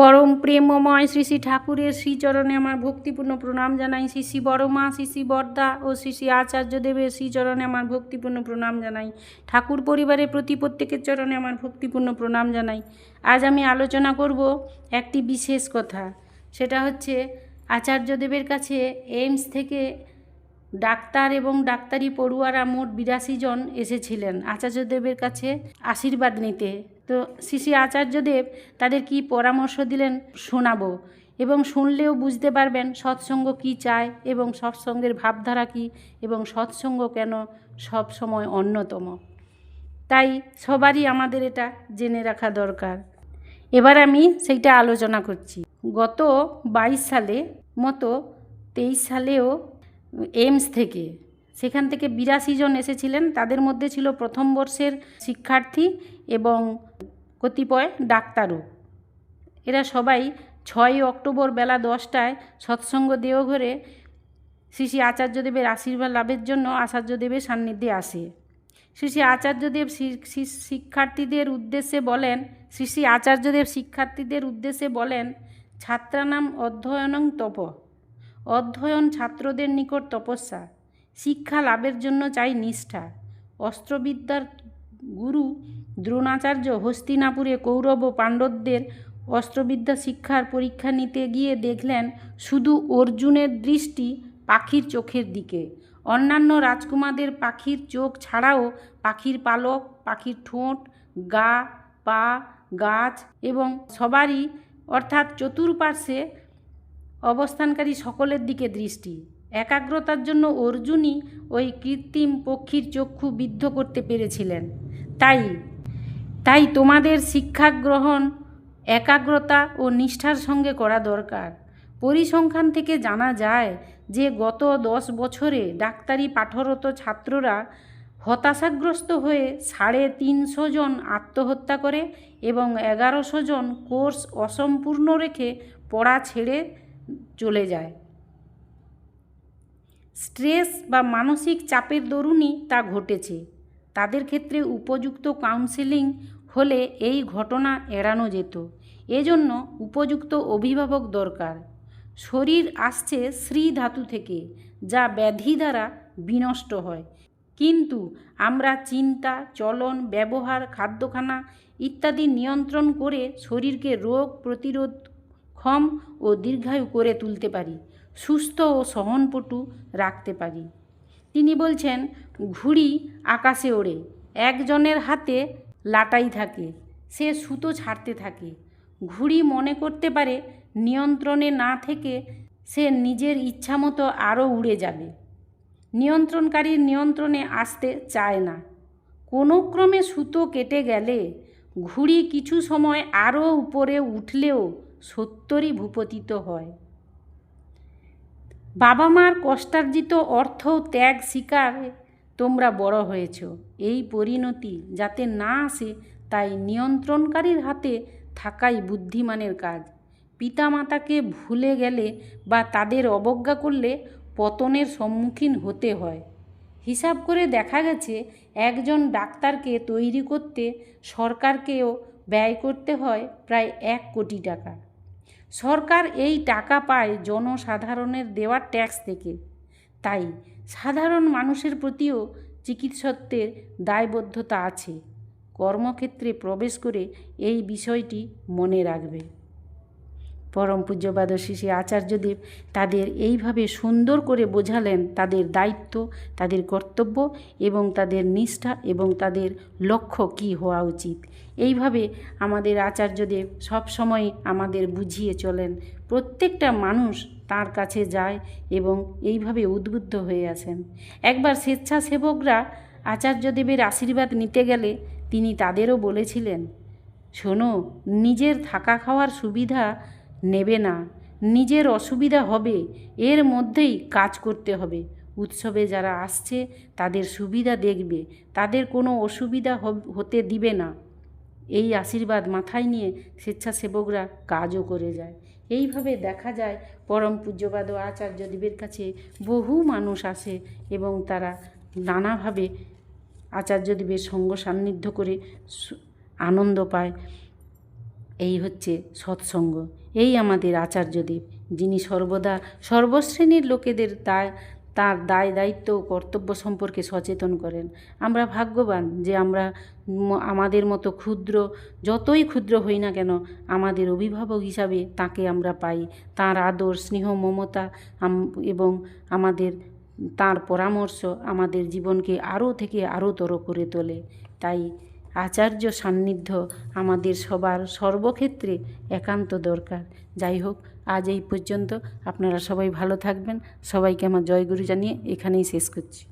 পরম প্রেমময় শ্রী শ্রী ঠাকুরের শ্রীচরণে আমার ভক্তিপূর্ণ প্রণাম জানাই। শ্রী শ্রী বড়মা, শ্রী শ্রী বর্দা ও শ্রী শ্রী আচার্যদেবের শ্রীচরণে আমার ভক্তিপূর্ণ প্রণাম জানাই। ঠাকুর পরিবারের প্রতি প্রত্যেকের চরণে আমার ভক্তিপূর্ণ প্রণাম জানাই। আজ আমি আলোচনা করব একটি বিশেষ কথা। সেটা হচ্ছে আচার্যদেবের কাছে এইমস থেকে ডাক্তার এবং ডাক্তারি পড়ুয়ারা মোট বিরাশি জন এসেছিলেন। আচার্যদেবের কাছে আশীর্বাদ নিতে তো শ্রী আচার্যদেব তাদের কি পরামর্শ দিলেন শোনাবো এবং শুনলেও বুঝতে পারবেন সৎসঙ্গ কি চায় এবং সৎসঙ্গের ভাবধারা কি এবং সৎসঙ্গ কেন সব সময় অন্যতম। তাই সবারই আমাদের এটা জেনে রাখা দরকার। এবার আমি সেইটা আলোচনা করছি। গত বাইশ সালে মতো তেইশ সালেও এইমস থেকে সেখান থেকে বিরাশি জন এসেছিলেন। তাদের মধ্যে ছিল প্রথম বর্ষের শিক্ষার্থী এবং কতিপয় ডাক্তারও। এরা সবাই ছয় অক্টোবর বেলা দশটায় সৎসঙ্গ দেওঘরে শ্রী শ্রী আচার্যদেবের আশীর্বাদ লাভের জন্য আচার্যদেবের সান্নিধ্যে আসে। শ্রী শ্রী আচার্যদেব শিক্ষার্থীদের উদ্দেশ্যে বলেন, শ্রী শ্রী আচার্যদেব শিক্ষার্থীদের উদ্দেশ্যে বলেন, ছাত্রানাম অধ্যয়নং তপ। অধ্যয়ন ছাত্রদের নিকট তপস্যা। শিক্ষা লাভের জন্য চাই নিষ্ঠা। অস্ত্রবিদ্যার গুরু দ্রোণাচার্য হস্তিনাপুরে কৌরব ও পাণ্ডবদের অস্ত্রবিদ্যা শিক্ষার পরীক্ষা নিতে গিয়ে দেখলেন শুধু অর্জুনের দৃষ্টি পাখির চোখের দিকে। অন্যান্য রাজকুমারদের পাখির চোখ ছাড়াও পাখির পালক, পাখির ঠোঁট, গা, পা, গাছ এবং সবারই অর্থাৎ চতুর্পার্শ্বে অবস্থানকারী সকলের দিকে দৃষ্টি। একাগ্রতার জন্য অর্জুনই ওই কৃত্রিম পক্ষীর চক্ষু বিদ্ধ করতে পেরেছিলেন। তাই তাই তোমাদের শিক্ষা গ্রহণ, একাগ্রতা ও নিষ্ঠার সঙ্গে করা দরকার। পরিসংখ্যান থেকে জানা যায় যে গত দশ বছরে ডাক্তারি পাঠরত ছাত্ররা হতাশাগ্রস্ত হয়ে সাড়ে তিনশো জন আত্মহত্যা করে এবং এগারোশো জন কোর্স অসম্পূর্ণ রেখে পড়া ছেড়ে চলে যায়। স্ট্রেস বা মানসিক চাপের দরুনই তা ঘটেছে। তাদের ক্ষেত্রে উপযুক্ত কাউন্সেলিং হলে এই ঘটনা এড়ানো যেত। এজন্য উপযুক্ত অভিভাবক দরকার। শরীর আসছে শ্রী ধাতু থেকে, যা ব্যাধি দ্বারা বিনষ্ট হয়। কিন্তু আমরা চিন্তা, চলন, ব্যবহার, খাদ্যখানা ইত্যাদি নিয়ন্ত্রণ করে শরীরকে রোগ প্রতিরোধ ক্ষম ও দীর্ঘায়ু করে তুলতে পারি। সুস্থ ও সহনপটু রাখতে পারি। তিনি বলছেন, ঘুড়ি আকাশে ওড়ে, একজনের হাতে লাটাই থাকে, সে সুতো ছাড়তে থাকে। ঘুড়ি মনে করতে পারে নিয়ন্ত্রণে না থেকে সে নিজের ইচ্ছামতো আরও উড়ে যাবে। নিয়ন্ত্রণকারীর নিয়ন্ত্রণে আসতে চায় না। কোনো ক্রমে সুতো কেটে গেলে ঘুড়ি কিছু সময় আরও উপরে উঠলেও সত্তরই ভূপতিত হয়। বাবা মার কষ্টার্জিত অর্থ ত্যাগ শিকারে তোমরা বড় হয়েছ। এই পরিণতি যাতে না আসে, তাই নিয়ন্ত্রণকারীর হাতে থাকাই বুদ্ধিমানের কাজ। পিতামাতাকে ভুলে গেলে বা তাদের অবজ্ঞা করলে পতনের সম্মুখীন হতে হয়। হিসাব করে দেখা গেছে, একজন ডাক্তারকে তৈরি করতে সরকারকেও ব্যয় করতে হয় প্রায় এক কোটি টাকা। সরকার এই টাকা পায় জনসাধারণের দেওয়া ট্যাক্স থেকে। তাই সাধারণ মানুষের প্রতিও চিকিৎসত্বের দায়বদ্ধতা আছে। কর্মক্ষেত্রে প্রবেশ করে এই বিষয়টি মনে রাখবে। পরম পূজ্যপাদ শ্রী আচার্যদেব তাদের এইভাবে সুন্দর করে বোঝালেন তাদের দায়িত্ব, তাদের কর্তব্য এবং তাদের নিষ্ঠা এবং তাদের লক্ষ্য কী হওয়া উচিত। এইভাবে আমাদের আচার্যদেব সবসময় আমাদের বুঝিয়ে চলেন। প্রত্যেকটা মানুষ তার কাছে যায় এবং এইভাবে উদ্বুদ্ধ হয়ে আসেন একবার স্বেচ্ছাসেবকরা আচার্যদেবের আশীর্বাদ নিতে গেলে তিনি তাদেরও বলেছিলেন, শোনো, নিজের থাকা খাওয়ার সুবিধা নেবে না। নিজের অসুবিধা হবে, এর মধ্যেই কাজ করতে হবে। উৎসবে যারা আসছে, তাদের সুবিধা দেখবে, তাদের কোনো অসুবিধা হতে দিবে না। এই আশীর্বাদ মাথায় নিয়ে স্বেচ্ছাসেবকরা কাজও করে যায়। এইভাবে দেখা যায়, পরম পূজ্যপাদ আচার্যদেবের কাছে বহু মানুষ আসে এবং তারা নানাভাবে আচার্যদেবের সঙ্গ সান্নিধ্য করে আনন্দ পায়। এই হচ্ছে সৎসঙ্গ। এই আমাদের আচার্যদেব, যিনি সর্বদা সর্বশ্রেণীর লোকেদের দায়, তার দায়, দায়িত্ব ও কর্তব্য সম্পর্কে সচেতন করেন। আমরা ভাগ্যবান যে আমরা আমাদের মতো ক্ষুদ্র, যতই ক্ষুদ্র হই না কেন, আমাদের অভিভাবক হিসাবে তাকে আমরা পাই। তার আদর, স্নেহ, মমতা এবং আমাদের, তার পরামর্শ আমাদের জীবনকে আরও থেকে আরোতর করে তোলে। তাই আচার্য সান্নিধ্য আমাদের সবার সর্বক্ষেত্রে একান্ত দরকার। যাই হোক, আজ এই পর্যন্ত আপনারা সবাই ভালো থাকবেন। সবাইকে আমার জয়গুরু জানিয়ে এখানেই শেষ করছি।